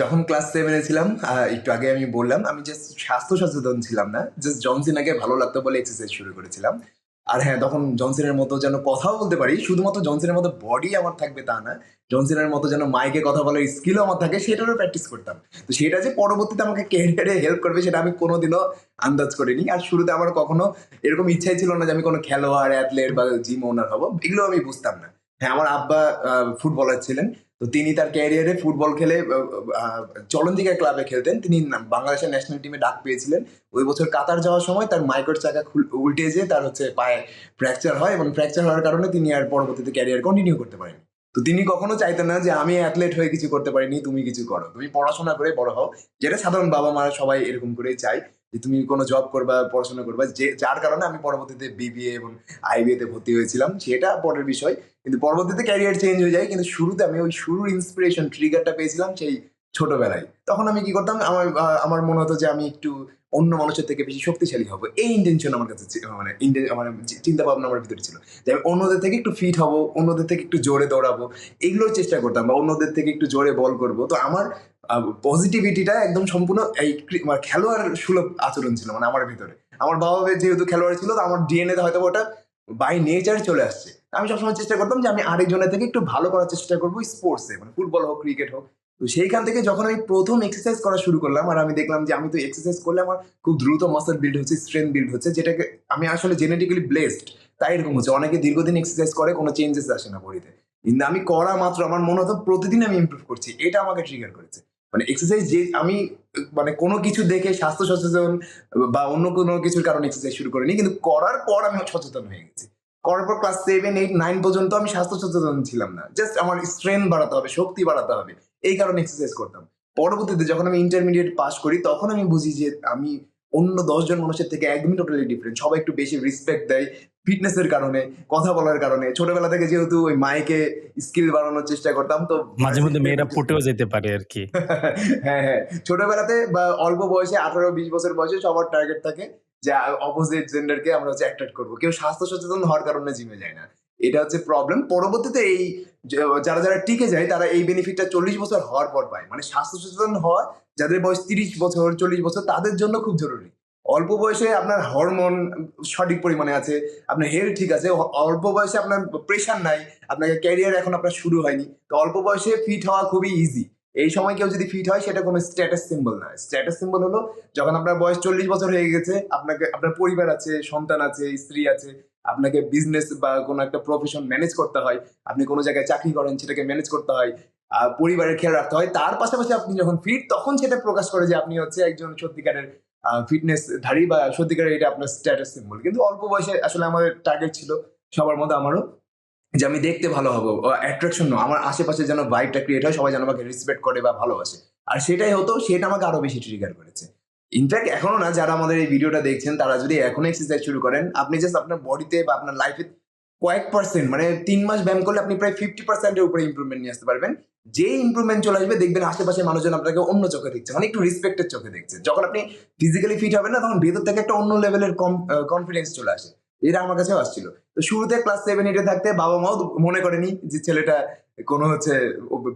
যখন ক্লাস সেভেনে ছিলাম একটু আগে আমি বললাম, আমি জাস্ট স্বাস্থ্য সচেতন ছিলাম না জাস্ট জনসিনাকে ভালো লাগতো বলে এক্সারসাইজ শুরু করেছিলাম। আর হ্যাঁ তখন জনসিনের মতো যেন কথাও বলতে পারি, শুধুমাত্র জনসিনের মতো বডি আমার থাকবে তা না জনসিনের মতো যেন মাইকে কথা বলার স্কিলও আমার থাকে, সেটারও প্র্যাকটিস করতাম। তো সেটা যে পরবর্তীতে আমাকে ক্যারিয়ারে হেল্প করবে, সেটা আমি কোনোদিনও আন্দাজ করিনি। আর শুরুতে আমার কখনো এরকম ইচ্ছাই ছিল না যে আমি কোনো খেলোয়াড় অ্যাথলেট বা জিম ওনার হব, এগুলো আমি বুঝতাম না। হ্যাঁ আমার আব্বা ফুটবলার ছিলেন তো তিনি তার ক্যারিয়ারে ফুটবল খেলে চলন্তিকা ক্লাবে খেলতেন। তিনি বাংলাদেশের ন্যাশনাল টিমে ডাক পেয়েছিলেন। ওই বছর কাতার যাওয়ার সময় তার মাইক্রোর চাকা উল্টে যেয়ে তার হচ্ছে পায়ে ফ্র্যাকচার হয় এবং ফ্র্যাকচার হওয়ার কারণে তিনি আর পরবর্তীতে ক্যারিয়ার কন্টিনিউ করতে পারেন তো তিনি কখনো চাইতেন না যে, আমি অ্যাথলেট হয়ে কিছু করতে পারিনি, তুমি কিছু করো। তুমি পড়াশোনা করে বড় হও। যেটা সাধারণ বাবা মারা সবাই এরকম করেই চাই যে তুমি কোনো জব করবা, পড়াশোনা করবা, যে, যার কারণে আমি পরবর্তীতে বিবিএ এবং আইবিএ তে ভর্তি হয়েছিলাম, সেটা পরের বিষয়। কিন্তু পরবর্তীতে ক্যারিয়ার চেঞ্জ হয়ে যায়, কিন্তু শুরুতে আমি ওই শুরুর ইন্সপিরেশন ট্রিগারটা পেয়েছিলাম সেই ছোটবেলায়। তখন আমি কি করতাম, আমার আমার মনে হতো যে আমি একটু অন্য মানুষের থেকে বেশি শক্তিশালী হব। এই ইন্টেনশন আমার কাছে মানে মানে চিন্তা ভাবনা আমার ভিতরে ছিল যে আমি অন্যদের থেকে একটু ফিট হব, অন্যদের থেকে একটু জোরে দৌড়াবো, এগুলোর চেষ্টা করতাম বা অন্যদের থেকে একটু জোরে বল করব। তো আমার পজিটিভিটিটা একদম সম্পূর্ণ এই মানে খেলোয়াড় সুলভ আচরণ ছিল মানে আমার ভিতরে। আমার বাবা যেহেতু খেলোয়াড় ছিল, তো আমার ডিএনএ হয়তো ওটা বাই নেচার চলে আসছে। আমি সবসময় চেষ্টা করতাম যে আমি আরেকজনের থেকে একটু ভালো করার চেষ্টা করব স্পোর্টসে মানে ফুটবল হোক ক্রিকেট হোক তো সেইখান থেকে যখন আমি প্রথম এক্সারসাইজ করা শুরু করলাম আর আমি দেখলাম যে আমি তো এক্সারসাইজ করলে আমার খুব দ্রুত মাসল বিল্ড হচ্ছে স্ট্রেংথ বিল্ড হচ্ছে, যেটাকে আমি আসলে জেনেটিক্যালি ব্লেসড তাই এরকম হচ্ছে। অনেকে দীর্ঘদিন এক্সারসাইজ করে, কোনো চেঞ্জেস আসে না বডিতে কিন্তু আমি করা মাত্র, আমার মনে হতো প্রতিদিন আমি ইমপ্রুভ করছি, এটা আমাকে ট্রিগার করেছে। মানে এক্সারসাইজ যে, আমি মানে কোনো কিছু দেখে স্বাস্থ্য সচেতন বা অন্য কোনো কিছুর কারণে এক্সারসাইজ শুরু করিনি, কিন্তু করার পর আমি সচেতন হয়ে গেছি। করার পর ক্লাস সেভেন এইট নাইন পর্যন্ত আমি স্বাস্থ্য সচেতন ছিলাম না। জাস্ট আমার স্ট্রেংথ বাড়াতে হবে, শক্তি বাড়াতে হবে। এই কারণে এক্সারসাইজ করতাম। পরবর্তীতে যখন আমি ইন্টারমিডিয়েট পাস করি তখন আমি বুঝি যে আমি অন্য দশজন মানুষের থেকে একদমই টোটালি ডিফারেন্ট সবাই একটু বেশি রেসপেক্ট দেয় ফিটনেসের কারণে কথা বলার কারণে। ছোটবেলা থেকে যেহেতু ওই মাইকে স্কিল বাড়ানোর চেষ্টা করতাম তো মাঝে মধ্যে মেয়েরা ফুটেও যেতে পারে আর কি। হ্যাঁ হ্যাঁ। ছোটবেলাতে বা অল্প বয়সে আঠারো বিশ বছর বয়সে সবার টার্গেট থাকে যে অপোজিট জেন্ডারকে আমরা হচ্ছে অ্যাট্রাক্ট করব। কেউ স্বাস্থ্য সচেতন হওয়ার কারণে জিমে যায় না। এটা হচ্ছে প্রবলেম পরবর্তীতে এই যারা যারা টিকে যায়, তারা এই বেনিফিটটা চল্লিশ বছর হওয়ার পর পায়। মানে স্বাস্থ্য সচেতন হওয়া, যাদের বয়স তিরিশ বছর, চল্লিশ বছর, তাদের জন্য খুব জরুরি। অল্প বয়সে আপনার হরমোন সঠিক পরিমাণে আছে, আপনার হেলথ ঠিক আছে অল্প বয়সে আপনার প্রেশার নাই, আপনাকে ক্যারিয়ার এখন আপনার শুরু হয়নি। তো অল্প বয়সে ফিট হওয়া খুবই ইজি এই সময় কেউ যদি ফিট হয়, সেটা কোনো স্ট্যাটাস সিম্বল না। স্ট্যাটাস সিম্বল হলো, যখন আপনার বয়স চল্লিশ বছর হয়ে গেছে, আপনাকে, আপনার পরিবার আছে, সন্তান আছে, স্ত্রী আছে আপনাকে বিজনেস বা কোনো একটা প্রফেশন ম্যানেজ করতে হয়। আপনি কোনো জায়গায় চাকরি করেন, সেটাকে ম্যানেজ করতে হয়। পরিবারের খেয়াল রাখতে হয়। তার পাশাপাশি আপনি যখন ফিট তখন সেটা প্রকাশ করে যে আপনি হচ্ছে একজন সত্যিকারের ফিটনেস ধারী বা সত্যিকারের এটা আপনার স্ট্যাটাস সিম্বল কিন্তু অল্প বয়সে আসলে আমাদের টার্গেট ছিল সবার মধ্যে আমারও যে আমি দেখতে ভালো হব। অ্যাট্রাকশন নয়। আমার আশেপাশে যেন ভাইবটা ক্রিয়েট হয়, সবাই যেন আমাকে রেসপেক্ট করে বা ভালোবাসে। আর সেটাই হতো, সেটা আমাকে আরও বেশি ট্রিগার করেছে। ইনফ্যাক্ট এখনও না, যারা আমাদের এই ভিডিওটা দেখছেন, তারা যদি এখন এক্সারসাইজ শুরু করেন, আপনি জাস্ট আপনার বডিতে বা আপনার লাইফে কয়েক পার্সেন্ট মানে তিন মাস ব্যায়াম করলে আপনি প্রায় ফিফটি পার্সেন্টের উপরে ইম্প্রুভমেন্ট নিয়ে আসতে পারবেন। যে ইম্প্রুভমেন্ট চলে আসবে, দেখবেন আশেপাশে মানুষজন আপনাকে অন্য চোখে দেখছে মানে একটু রেসপেক্টের চোখে দেখছে। যখন আপনি ফিজিক্যালি ফিট হবেন না, তখন ভেতর থেকে একটা অন্য লেভেলের কনফিডেন্স চলে আসে। এটা আমার কাছেও আসছিল। তো শুরুতে ক্লাস সেভেন এইটে থাকতে বাবা মাও মনে করেনি যে ছেলেটা কোনো হচ্ছে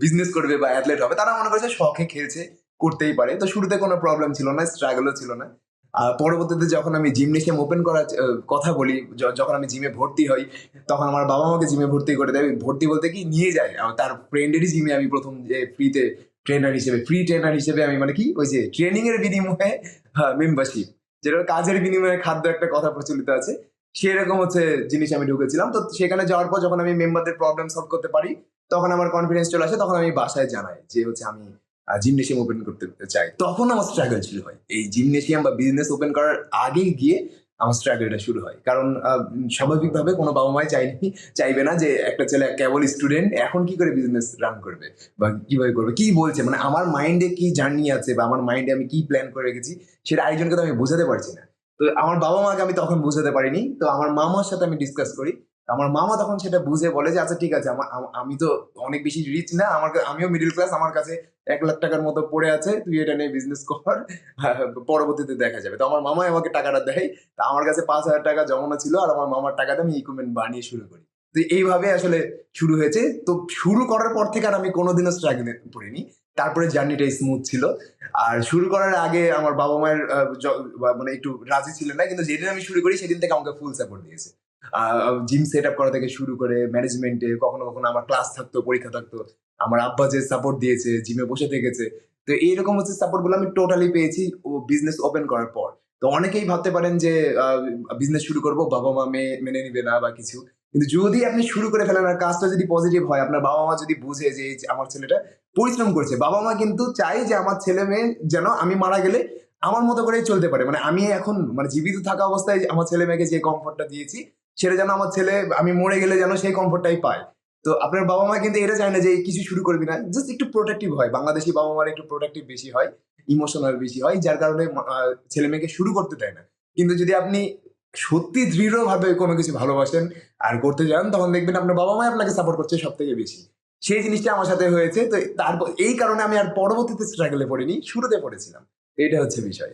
বিজনেস করবে বা অ্যাথলেট হবে। তারা মনে করেছে শখে খেলছে। করতেই পারে। তো শুরুতে কোনো প্রবলেম ছিল না স্ট্রাগলও ছিল না। আর পরবর্তীতে যখন আমি জিমনেশিয়াম ওপেন করার কথা বলি যখন আমি জিমে ভর্তি হই, তখন আমার বাবা আমাকে জিমে ভর্তি করে দেয়। ভর্তি বলতে কি, নিয়ে যায়। তার ফ্রেন্ডেরই জিমে আমি প্রথম যে ফ্রিতে ট্রেনার হিসেবে ফ্রি ট্রেনার হিসেবে আমি মানে কি, ওই যে ট্রেনিং এর বিনিময়ে মেম্বারশিপ যেটা কাজের বিনিময়ে খাদ্য একটা কথা প্রচলিত আছে। সেরকম হচ্ছে জিনিস আমি ঢুকেছিলাম। তো সেখানে যাওয়ার পর যখন আমি মেম্বারদের প্রবলেম সলভ করতে পারি, তখন আমার কনফিডেন্স চলে আসে, তখন আমি বাসায় জানাই যে হচ্ছে আমি জিমনেশিয়াম ওপেন করতে চাই। তখন আমার স্ট্রাগল শুরু হয় এই জিমনেশিয়াম বা বিজনেস ওপেন করার আগে গিয়ে আমার স্ট্রাগলটা শুরু হয়। কারণ স্বাভাবিকভাবে কোনো বাবা মাই চাইনি, চাইবে না যে একটা ছেলে কেবল স্টুডেন্ট এখন কি করে বিজনেস রান করবে? বা কীভাবে করবে? কি বলছে? মানে আমার মাইন্ডে কি জার্নি আছে বা আমার মাইন্ডে আমি কি প্ল্যান করে রেখেছি, সেটা আরেকজনকে তো আমি বোঝাতে পারছি না। তো আমার বাবা মাকে আমি তখন বোঝাতে পারিনি। তো আমার মামার সাথে আমি ডিসকাস করি। আমার মামা তখন সেটা বুঝে বলে যে আচ্ছা ঠিক আছে আমার আমি তো অনেক বেশি রিচ না, আমার আমিও মিডিল ক্লাস আমার কাছে এক লাখ টাকার মতো পড়ে আছে, তুই এটা নিয়ে বিজনেস কর, পরবর্তীতে দেখা যাবে। তো আমার মামাই আমাকে টাকাটা দেয়, তা আমার কাছে পাঁচ হাজার টাকা জমানো ছিল আর আমার মামার টাকাটা আমি ইকুইপমেন্ট বানিয়ে শুরু করি। তো এইভাবে আসলে শুরু হয়েছে। তো শুরু করার পর থেকে আর আমি কোনোদিনও স্ট্রাগলে পড়িনি। তারপরে জার্নিটা স্মুথ ছিল। আর শুরু করার আগে আমার বাবা মায়ের মানে একটু রাজি ছিল না, কিন্তু যেদিন আমি শুরু করি, সেদিন থেকে আমাকে ফুল সাপোর্ট দিয়েছে। জিম সেট আপ করা থেকে শুরু করে ম্যানেজমেন্টে কখনো কখনো আমার ক্লাস থাকতো, পরীক্ষা থাকতো। আমার আব্বা যে সাপোর্ট দিয়েছে জিমে বসে থেকেছে। তো এইরকম হচ্ছে সাপোর্টগুলো আমি টোটালি পেয়েছি ও বিজনেস ওপেন করার পর। তো অনেকেই ভাবতে পারেন যে বিজনেস শুরু করব, বাবা মা মে- মেনে নিবে না বা কিছু। কিন্তু যদি আপনি শুরু করে ফেলেন আর কাজটা যদি পজিটিভ হয়, আপনার বাবা মা যদি বুঝে যে আমার ছেলেটা পরিশ্রম করছে, বাবা মা কিন্তু চাই যে আমার ছেলে মেয়ে যেন আমি মারা গেলে আমার মতো করেই চলতে পারে। মানে আমি এখন মানে জীবিত থাকা অবস্থায় আমার ছেলে মেয়েকে যে কমফর্টটা দিয়েছি সেটা যেন আমার ছেলে আমি মরে গেলে যেন সেই কমফর্টটাই পায়। তো আপনার বাবা মা কিন্তু এটা চায় না যে কিছু শুরু করবি না। জাস্ট একটু প্রোটেক্টিভ হয়। বাংলাদেশি বাবা মার একটু প্রোটেক্টিভ বেশি হয় ইমোশনাল বেশি হয়, যার কারণে ছেলে মেয়েকে শুরু করতে দেয় না। কিন্তু যদি আপনি সত্যি দৃঢ়ভাবে কোনো কিছু ভালোবাসেন আর করতে যান, তখন দেখবেন আপনার বাবা মা আপনাকে সাপোর্ট করছে সব থেকে বেশি। সেই জিনিসটা আমার সাথে হয়েছে। তো তারপর, এই কারণে আমি আর পরবর্তীতে স্ট্রাগলে পড়িনি, শুরুতে পড়েছিলাম। এটা হচ্ছে বিষয়।